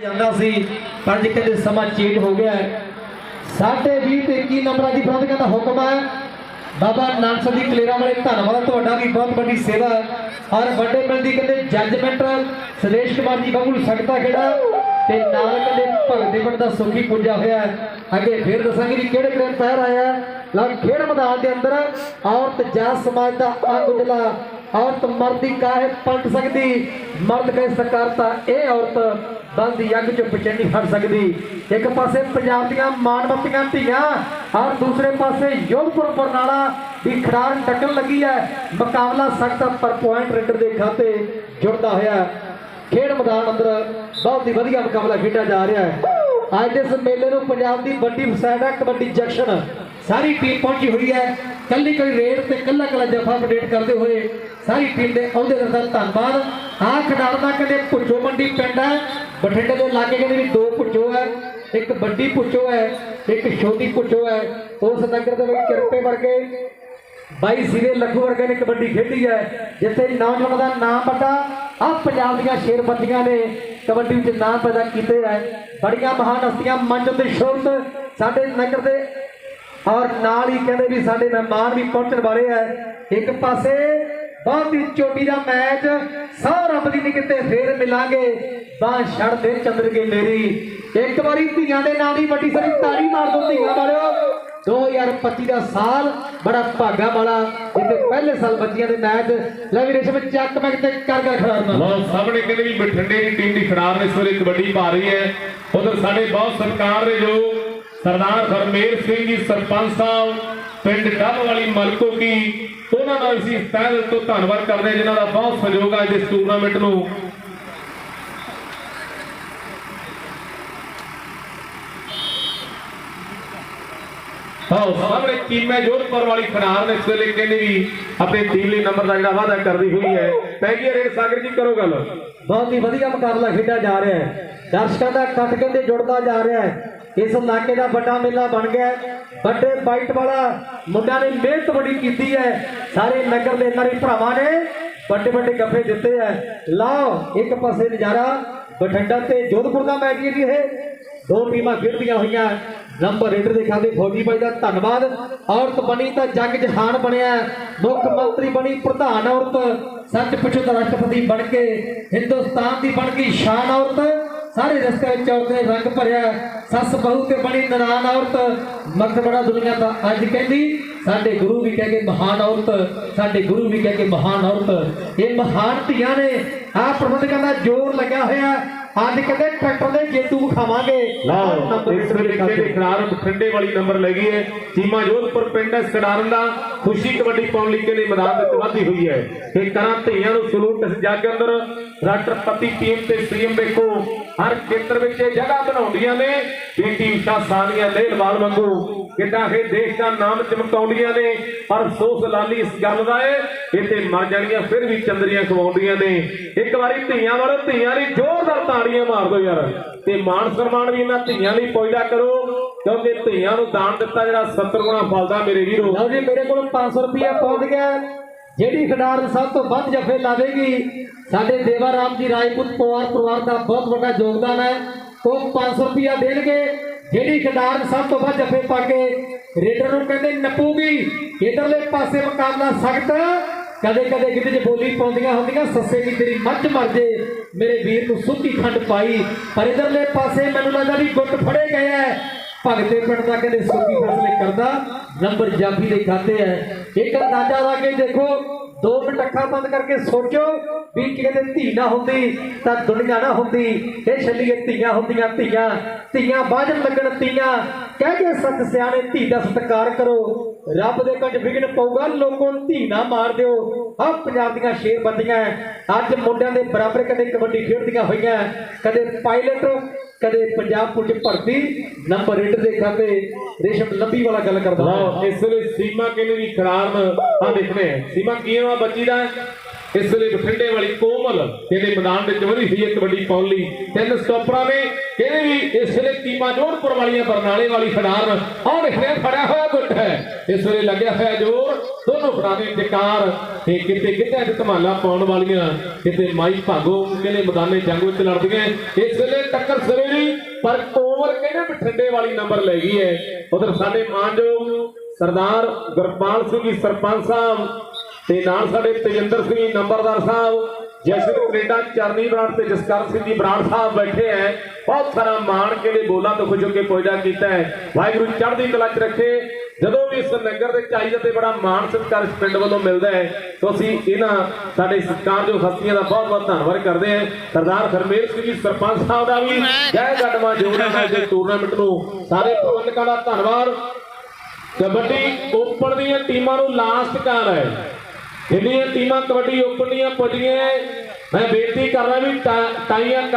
ਜਾਂਦਾ ਸੀ, ਪਰ ਅੱਜ ਕਹਿੰਦੇ ਸਮਾਂ ਚੇਂਜ ਹੋ ਗਿਆ ਹੈ ਸਾਢੇ 20 ਤੇ 21 ਨੰਬਰਾਂ ਦੀ ਫਰੰਟ ਦਾ ਹੁਕਮ ਹੈ? ਬਾਬਾ ਨਾਨਕ ਸਿੰਘ ਜੀ ਕਲੇਰਾ ਵਾਲੇ ਧੰਨਵਾਦ, ਤੁਹਾਡਾ ਵੀ ਬਹੁਤ ਵੱਡੀ ਸੇਵਾ ਔਰ ਵੱਡੇ ਪਿੰਡ ਦੀ ਕਹਿੰਦੇ ਜੱਜਮੈਂਟ ਸੁਰੇਸ਼ ਕੁਮਾਰ ਜੀ ਬਾਬੂ ਸਕਦਾ ਖੇੜਾ ਤੇ ਨਾਲ ਕਹਿੰਦੇ ਭਗਤ ਦੇ ਪਿੰਡ ਦਾ ਸੁਖੀ ਪੁੱਜਾ ਹੋਇਆ ਅੱਗੇ ਫਿਰ ਦੱਸਾਂਗੇ ਵੀ ਕਿਹੜੇ ਕਿਹੜੇ ਪੈਰ ਆਇਆ ਲਓ ਖੇਡ ਮੈਦਾਨ ਦੇ ਅੰਦਰ ਔਰਤ ਜਾਤ ਸਮਾਜ ਦਾ ਅੰਗ ਉਜਲਾ ਔਰਤ ਮਰਦੀ ਕਾਹੇ ਪਲਟ ਸਕਦੀ? ਮਰਦ ਕਹੇ ਸਕਾਰਤਾ, ਇਹ ਔਰਤ ਬੰਦ ਯੱਗ ਚ ਪਛਾਣੀ ਫੜ ਸਕਦੀ। ਇੱਕ ਪਾਸੇ ਪੰਜਾਬ ਦੀਆਂ ਮਾਨਵਤੀਆਂ ਧੀਆਂ, ਔਰ ਦੂਸਰੇ ਪਾਸੇ ਯੋਧਪੁਰ ਬਰਨਾਲਾ ਦੀ ਖਿਡਾਰ ਟੱਕਣ ਲੱਗੀ ਹੈ। ਮੁਕਾਬਲਾ ਸਖਤ ਪਰ ਪੁਆਇੰਟ ਰੇਡਰ ਦੇ ਖਾਤੇ ਜੁੜਦਾ ਹੋਇਆ ਖੇਡ ਮੈਦਾਨ ਅੰਦਰ ਬਹੁਤ ਹੀ ਵਧੀਆ ਮੁਕਾਬਲਾ ਖੇਡਿਆ ਜਾ ਰਿਹਾ ਹੈ। ਅੱਜ ਇਸ ਮੇਲੇ ਨੂੰ ਪੰਜਾਬ ਦੀ ਵੱਡੀ ਫਸਾਇਡ ਹੈ, ਕਬੱਡੀ ਜੰਕਸ਼ਨ। ਸਾਰੀ ਟੀਮ ਪਹੁੰਚੀ ਹੋਈ ਹੈ। ਕੱਲੀ ਕੋਈ ਰੇਡ ਤੇ ਕੱਲਾ ਕੱਲਾ ਜਫਾ ਅਪਡੇਟ ਕਰਦੇ ਹੋਏ ਸਾਰੀ ਟੀਮ ਦੇ ਅਹੁਦੇਦਾਰ ਦਾ ਧੰਨਵਾਦ। ਆਹ ਖਿਡਾਰ ਦਾ ਕਹਿੰਦੇ ਭੁੱਚੋ ਮੰਡੀ ਪਿੰਡ ਹੈ। ਬਠਿੰਡੇ ਦੇ ਲਾਗੇ ਕਹਿੰਦੇ ਵੀ ਦੋ ਭੁੱਚੋ ਹੈ, ਇੱਕ ਵੱਡੀ ਭੁੱਚੋ ਹੈ, ਇੱਕ ਛੋਟੀ ਭੁੱਚੋ ਹੈ। ਉਸ ਨਗਰ ਦੇ ਵਿੱਚ ਕਿਰਪੇ ਵਰਗੇ, ਬਾਈ ਸਿਰੇ ਲੱਖੂ ਵਰਗੇ ਨੇ ਕਬੱਡੀ ਖੇਡੀ ਹੈ, ਜਿੱਥੇ ਨੌਜਵਾਨਾਂ ਦਾ ਨਾਮ ਪਤਾ। ਆ ਪੰਜਾਬ ਦੀਆਂ ਸ਼ੇਰ ਬੱਚੀਆਂ ਨੇ ਕਬੱਡੀ ਵਿੱਚ ਨਾਮ ਪੈਦਾ ਕੀਤੇ ਹੈ। ਬੜੀਆਂ ਮਹਾਨ ਹਸਤੀਆਂ ਮੰਚ ਤੇ ਸ਼ੋਰਤ ਸਾਡੇ ਨਗਰ ਦੇ ਔਰ ਨਾਲ ਹੀ ਕਹਿੰਦੇ ਵੀ ਸਾਡੇ ਮਹਿਮਾਨ ਵੀ ਪਹੁੰਚਣ ਵਾਲੇ ਹੈ। ਇੱਕ ਪਾਸੇ ਬਹੁਤ ਹੀ ਚੋਟੀ ਦਾ ਮੈਚ ਸੌ ਰੱਬ ਦੀ ਨੀ ਕਿਤੇ ਫੇਰ ਮਿਲਾਂਗੇ। ਬਾਹ ਛੜ ਦੇ ਚੰਦਰਗੇ ਮੇਰੀ। ਇੱਕ ਵਾਰੀ ਧੀਆਂ ਦੇ ਨਾਂ ਦੀ ਵੱਡੀ ਸਾਰੀ ਤਾੜੀ ਮਾਰ ਦੋ ਧੀਆਂ ਵਾਲਿਓ। 2025 ਦਾ ਸਾਲ, ਬੜਾ ਭਾਗਾ ਵਾਲਾ। ਜਿੱਤੇ ਪਹਿਲੇ ਸਾਲ ਬੱਚੀਆਂ ਦੇ ਮੈਚ, ਲੈ ਵੀ ਰੇਸ਼ਮ ਚੱਕ ਮੈਂ ਤੇ ਕਰ ਕਰ ਖੜਾਉਣਾ ਸਾਹਮਣੇ ਕਹਿੰਦੇ ਵੀ ਬਠਿੰਡੇ ਦੀ ਟੀਮ ਦੀ ਖਿਡਾਰ ਨੇ ਇਸ ਵੇਲੇ ਕਬੱਡੀ ਪਾ ਰਹੀ ਹੈ। ਉਧਰ ਸਾਡੇ ਬਹੁਤ ਸਰਕਾਰ ਦੇ ਜੋ ਸਰਦਾਰ ਹਰਮੇਰ ਸਿੰਘ ਜੀ, ਸਰਪੰਚ ਸਾਹਿਬ ਪਿੰਡ ਡੱਬ ਵਾਲੀ ਮਲਕੋ ਕੀ, ਉਹਨਾਂ ਦਾ ਅਸੀਂ ਤਹਿ ਦਿਲ ਤੋਂ ਧੰਨਵਾਦ ਕਰਦੇ ਹਾਂ, ਜਿਨ੍ਹਾਂ ਦਾ ਬਹੁਤ ਸਹਿਯੋਗ ਅੱਜ ਇਸ ਟੂਰਨਾਮੈਂਟ ਨੂੰ। ਹਾਂ ਸਾਹਮਣੇ ਟੀਮ ਜੋਧਪੁਰ ਵਾਲੀ ਖਿਡਾਰ ਨੇ, ਇਸ ਵੇਲੇ ਕਹਿੰਦੇ ਵੀ ਆਪਣੇ ਟੀਮ ਲਈ ਨੰਬਰ ਦਾ ਜਿਹੜਾ ਵਾਅਦਾ ਕਰਦੀ ਹੋਈ ਹੈ। ਪੈਗੀ ਰੇਡ ਸਾਗਰ ਜੀ ਕਰੋ ਗੱਲ। ਬਹੁਤ ਹੀ ਵਧੀਆ ਮੁਕਾਬਲਾ ਖੇਡਿਆ ਜਾ ਰਿਹਾ ਹੈ। ਦਰਸ਼ਕਾਂ ਦਾ ਇਕੱਠ ਕਹਿੰਦੇ ਜੁੜਦਾ ਜਾ ਰਿਹਾ ਹੈ। ਇਸ ਇਲਾਕੇ ਦਾ ਵੱਡਾ ਮੇਲਾ ਬਣ ਗਿਆ ਵੱਡੇ ਬਾਈਟ ਵਾਲਾ ਮੁੰਡਿਆਂ ਨੇ ਮਿਹਨਤ ਬੜੀ ਕੀਤੀ ਹੈ। ਸਾਰੇ ਨਗਰ ਦੇ ਨਾਰੀ ਭਰਾਵਾਂ ਨੇ ਵੱਡੇ ਵੱਡੇ ਗੱਫੇ ਦਿੱਤੇ ਹੈ। ਲਓ, ਇੱਕ ਪਾਸੇ ਨਜ਼ਾਰਾ, ਬਠਿੰਡਾ ਤੇ ਜੋਧਪੁਰ ਦਾ ਮੈਚ ਹੈ ਜੀ ਇਹ। ਦੋ ਟੀਮਾਂ ਖੇਡਦੀਆਂ ਹੋਈਆਂ। ਨੰਬਰ ਰੇਡਰ ਦੇ ਖਾਤੇ ਫੌਜੀ ਬਾਈ ਦਾ ਧੰਨਵਾਦ। ਔਰਤ ਬਣੀ ਤਾਂ ਜੱਗ ਜਹਾਨ ਬਣਿਆ। ਮੁੱਖ ਮੰਤਰੀ ਬਣੀ ਪ੍ਰਧਾਨ ਔਰਤ। ਸੱਚ ਪੁੱਛੋ ਤਾਂ ਰਾਸ਼ਟਰਪਤੀ ਬਣ ਕੇ, ਹਿੰਦੁਸਤਾਨ ਦੀ ਬਣ ਗਈ ਸ਼ਾਨ ਔਰਤ। ਸਾਰੇ ਰਸਤੇ ਵਿੱਚ ਔਰਤ ਨੇ ਰੰਗ ਭਰਿਆ। ਸੱਸ ਬਹੂ ਤੇ ਬਣੀ ਨਨਾਣ ਔਰਤ। ਮਕਤ ਬੜਾ ਦੁਨੀਆ ਦਾ ਅੱਜ ਕਹਿੰਦੀ, ਸਾਡੇ ਗੁਰੂ ਵੀ ਕਹਿ ਕੇ ਮਹਾਨ ਔਰਤ। ਸਾਡੇ ਗੁਰੂ ਵੀ ਕਹਿ ਕੇ ਮਹਾਨ ਔਰਤ। ਇਹ ਮਹਾਨ ਧੀਆਂ ਨੇ। ਆ ਪ੍ਰਬੰਧਕਾਂ ਦਾ ਜ਼ੋਰ ਲੱਗਿਆ ਹੋਇਆ। ਅੱਜ ਕਹਿੰਦੇ ਟਰੈਕਟਰ ਦੇ ਜੇਤੂ ਵਿਖਾਵਾਂਗੇ। ਲਓ ਇਸ ਵੇਲੇ ਦੇ ਖਿਡਾਰ ਬਠਿੰਡੇ ਵਾਲੀ ਨੰਬਰ ਲੈ ਗਈ ਹੈ। ਚੀਮਾ ਜੋਧਪੁਰ ਪਿੰਡ ਇਸ ਖਿਡਾਰਨ ਦਾ। ਖੁਸ਼ੀ ਕਬੱਡੀ ਪਾਉਣ ਲਈ ਕਹਿੰਦੇ ਮੈਦਾਨ ਵਿੱਚ ਵਾਧੀ ਹੋਈ ਹੈ? ਤੇ ਕਰਾਂ ਧੀਆਂ ਨੂੰ ਸਲੂਟ ਇਸ ਜੱਗ ਅੰਦਰ। ਰਾਸ਼ਟਰਪਤੀ ਟੀਮ ਤੇ ਸੀਐਮ ਵੇਖੋ ਹਰ ਖੇਤਰ ਵਿੱਚ ਇਹ ਜਗ੍ਹਾ ਬਣਾਉਂਦੀਆਂ ਨੇ। ਪੀਟੀ ਊਸ਼ਾ ਸਾਨੀਆਂ ਲੇਲਵਾਲ ਵਾਂਗੂ ਕਿੱਦਾਂ ਇਹ ਦੇਸ਼ ਦਾ ਨਾਮ ਚਮਕਾਉਂਦੀਆਂ ਨੇ। ਪਰ ਅਫਸੋਸ ਲਾਲੀ ਇਸ ਗੱਲ ਦਾ ਏ ਇਹ ਤੇ ਮਰ ਜਾਣੀਆਂ ਫਿਰ ਵੀ ਚੰਦਰੀਆਂ ਖਵਾਉਂਦੀਆਂ ਨੇ। ਇੱਕ ਵਾਰੀ ਧੀਆਂ ਵਾਲੋ ਧੀਆਂ ਲਈ ਜ਼ੋਰਦਾਰ ਤਾੜੀਆਂ ਮਾਰ ਦਿਓ ਯਾਰ। ਤੇ ਮਾਣ ਸਨਮਾਨ ਵੀ ਇਹਨਾਂ ਧੀਆਂ ਲਈ ਪੌਦਾ ਕਰੋ। ਕਿਉਂਕਿ ਧੀਆਂ ਨੂੰ ਦਾਨ ਦਿੱਤਾ ਜਿਹੜਾ 70 ਗੁਣਾ ਫਲਦਾ ਮੇਰੇ ਵੀਰੋ। ਲਓ ਜੀ, ਮੇਰੇ ਕੋਲ 500 ਰੁਪਇਆ ਪਹੁੰਚ ਗਿਆ। ਜਿਹੜੀ ਖਿਡਾਰਨ ਸਭ ਤੋਂ ਵੱਧ ਜਫੇ ਲਾਵੇਗੀ, ਸਾਡੇ ਦੇਵਾ ਰਾਮ ਜੀ ਰਾਜਪੂਤ ਪਵਾਰ ਪਰਿਵਾਰ ਦਾ ਬਹੁਤ ਵੱਡਾ ਯੋਗਦਾਨ ਹੈ। ਉਹ 500 ਰੁਪਇਆ ਦੇਣਗੇ। ਜਿਹੜੀ ਖਿਡਾਰਨ ਸਭ ਤੋਂ ਵੱਧ ਜਫੇ ਪਾ ਕੇ ਰੇਡਰ ਨੂੰ ਕਹਿੰਦੇ ਨੱਪੂਗੀ। ਇਧਰਲੇ ਪਾਸੇ ਮੁਕਾਬਲਾ ਸਖਤ ਕਦੇ ਕਦੇ ਕਿਤੇ ਜੇ ਬੋਲੀ ਪਾਉਂਦੀਆਂ ਹੁੰਦੀਆਂ, ਸੱਸੇ ਦੀ ਤੇਰੀ ਮੱਝ ਮਰ ਜੇ, ਮੇਰੇ ਵੀਰ ਨੂੰ ਸੁੱਕੀ ਖੰਡ ਪਾਈ, ਪਰ ਇਧਰਲੇ ਪਾਸੇ ਮੈਨੂੰ ਲੱਗਦਾ ਵੀ ਗੁੱਟ ਫੜੇ ਗਏ ਐ। ਭਗਤੇ ਪਿੰਡ ਦਾ ਕਹਿੰਦੇ ਸੁੱਕੀ ਫੈਸਲੇ ਕਰਦਾ, ਨੰਬਰ ਜਾਫੀ ਦੇ ਖਾਤੇ ਹੈ ਇੱਕ ਅੰਦਾਜ਼ਾ ਲਾ ਕੇ ਦੇਖੋ ਦੋ ਮਿੰਟ ਅੱਖਾਂ ਬੰਦ ਕਰਕੇ ਸੋਚੋ ਵੀ ਕਿਤੇ ਧੀ ਨਾ ਹੁੰਦੀ ਤਾਂ ਦੁਨੀਆ ਨਾ ਹੁੰਦੀ। ਇਹ ਛੱਲੀਏ ਧੀਆਂ ਹੁੰਦੀਆਂ, ਧੀਆਂ ਧੀਆਂ ਬਾਝਣ ਲੱਗਣ ਧੀਆਂ ਕਹਿ ਕੇ ਸੱਚ ਸਿਆਣੇ ਧੀ ਦਾ ਸਤਿਕਾਰ ਕਰੋ। ਰੱਬ ਦੇ ਕੰਜ ਵਿਗਨ ਪਊਗਾ, ਲੋਕੋਂ ਧੀ ਨਾ ਮਾਰ ਦਿਓ। ਆ ਪੰਜਾਬ ਦੀਆਂ ਸ਼ੇਰ ਬੰਦੀਆਂ ਅੱਜ ਮੁੰਡਿਆਂ ਦੇ ਬਰਾਬਰ ਕਦੇ ਕਬੱਡੀ ਖੇਡਦੀਆਂ ਹੋਈਆਂ ਕਦੇ ਪਾਇਲਟ ਕਦੇ ਪੰਜਾਬ ਪੁਲਿਸ ਭਰਤੀ ਨੰਬਰ 8 ਦੇ ਖਾਤੇ ਰੇਸ਼ਮ ਲੰਬੀ ਵਾਲਾ ਗੱਲ ਕਰਦਾ ਇਸ ਵੇਲੇ ਸੀਮਾ ਕਹਿੰਦੇ ਵੀ ਖਿਡਾਰਨ ਆ ਦੇਖਨੇ। ਸੀਮਾ ਕੀ ਆ? ਬੱਚੀ ਦਾ? ਇਸ ਵੇਲੇ ਬਠਿੰਡੇ ਵਾਲੀ ਕੋਮਲ ਇਹਦੇ ਮੈਦਾਨ ਵਿੱਚ ਵਧੀ ਹੋਈ ਹੈ ਕਬੱਡੀ ਪਾਉਣ ਤਿੰਨ ਸਟਾਪਰਾਂ ਨੇ। ਇਹਦੇ ਵੀ ਇਸ ਵੇਲੇ ਟੀਮਾਂ ਜੋਧਪੁਰ ਵਾਲੀਆਂ ਬਰਨਾਲੇ ਵਾਲੀ ਖਿਡਾਰਨ ਆਹ ਦੇਖਿਆ ਫੜਿਆ ਹੋਇਆ ਗੁੱਟ ਹੈ। ਇਸ ਵੇਲੇ ਲੱਗਿਆ ਹੋਇਆ ਜ਼ੋਰ। ਦੋਨੋਂ ਖਿਡਾਰੀ ਜਕਾਰ ਤੇ ਕਿਤੇ ਕਿਤੇ ਅੱਜ ਧਮਾਲਾ ਪਾਉਣ ਵਾਲੀਆਂ ਕਿਤੇ ਮਾਈ ਭਾਗੋ ਕਹਿੰਦੇ ਮੈਦਾਨੇ ਜੰਗ ਵਿੱਚ ਲੜਦੀਆਂ। ਇਸ ਵੇਲੇ ਟੱਕਰ ਸਵੇਰੀ, ਪਰ ਕੋਮਲ ਕਹਿੰਦੇ ਬਠਿੰਡੇ ਵਾਲੀ ਨੰਬਰ ਲੈ ਗਈ ਹੈ? ਉਧਰ ਸਾਡੇ ਮਾਨਯੋਗ ਸਰਦਾਰ ਗੁਰਪਾਲ ਸਿੰਘ ਜੀ, ਸਰਪੰਚ ਸਾਹਿਬ ਤੇ ਨਾਲ ਸਾਡੇ ਤੇਜਿੰਦਰ ਸਿੰਘ ਨੰਬਰਦਾਰ ਸਾਹਿਬ ਜੈਸਰ ਕੈਨੇਡਾ, ਚਰਨੀ ਬਰਾੜ ਤੇ ਜਸਕਰ ਸਿੰਘ ਜੀ ਬਰਾੜ ਸਾਹਿਬ ਬੈਠੇ ਹੈ ਬਹੁਤ ਸਾਰਾ ਮਾਣ ਕੇ ਬੋਲਾਂ ਤੋਂ ਖੁਸ਼ ਹੋ ਕੇ ਪੋਇਦਾ ਕੀਤਾ ਹੈ ਵਾਹਿਗੁਰੂ ਚੜ੍ਹਦੀ ਕਲਾ ਚ ਰੱਖੇ। ਜਦੋਂ ਵੀ ਇਸ ਨਗਰ ਦੇ ਚਾਹੀਦਾ ਤੇ ਬੜਾ ਮਾਣ ਸਤਿਕਾਰ ਇਸ ਪਿੰਡ ਵੱਲੋਂ ਮਿਲਦਾ ਹੈ ਤਾਂ ਅਸੀਂ ਇਹਨਾਂ ਸਾਡੇ ਸਤਿਕਾਰਯੋਗ ਹਸਤੀਆਂ ਦਾ ਬਹੁਤ ਬਹੁਤ ਧੰਨਵਾਦ ਕਰਦੇ ਹਾਂ ਸਰਦਾਰ ਹਰਮੇਲ ਸਿੰਘ ਜੀ ਸਰਪੰਚ ਸਾਹਿਬ ਦਾ ਵੀ ਜੈ ਗੱਡਵਾ ਜੋੜਾ ਦੇ ਟੂਰਨਾਮੈਂਟ ਨੂੰ ਸਾਰੇ ਪ੍ਰਬੰਧਕਾਂ ਦਾ ਧੰਨਵਾਦ। ਕਬੱਡੀ ਓਪਨ ਦੀਆਂ ਟੀਮਾਂ ਨੂੰ ਲਾਸਟ ਕਾਲ ਹੈ ਜਿਹੜੀਆਂ ਟੀਮਾਂ ਕਬੱਡੀ ਓਪਨ ਦੀਆਂ ਪੁੱਜੀਆਂ। ਮੈਂ ਬੇਨਤੀ ਕਰ ਰਿਹਾ ਵੀ ਟਾ- ਟਾਈਆਂ ਕੱਢ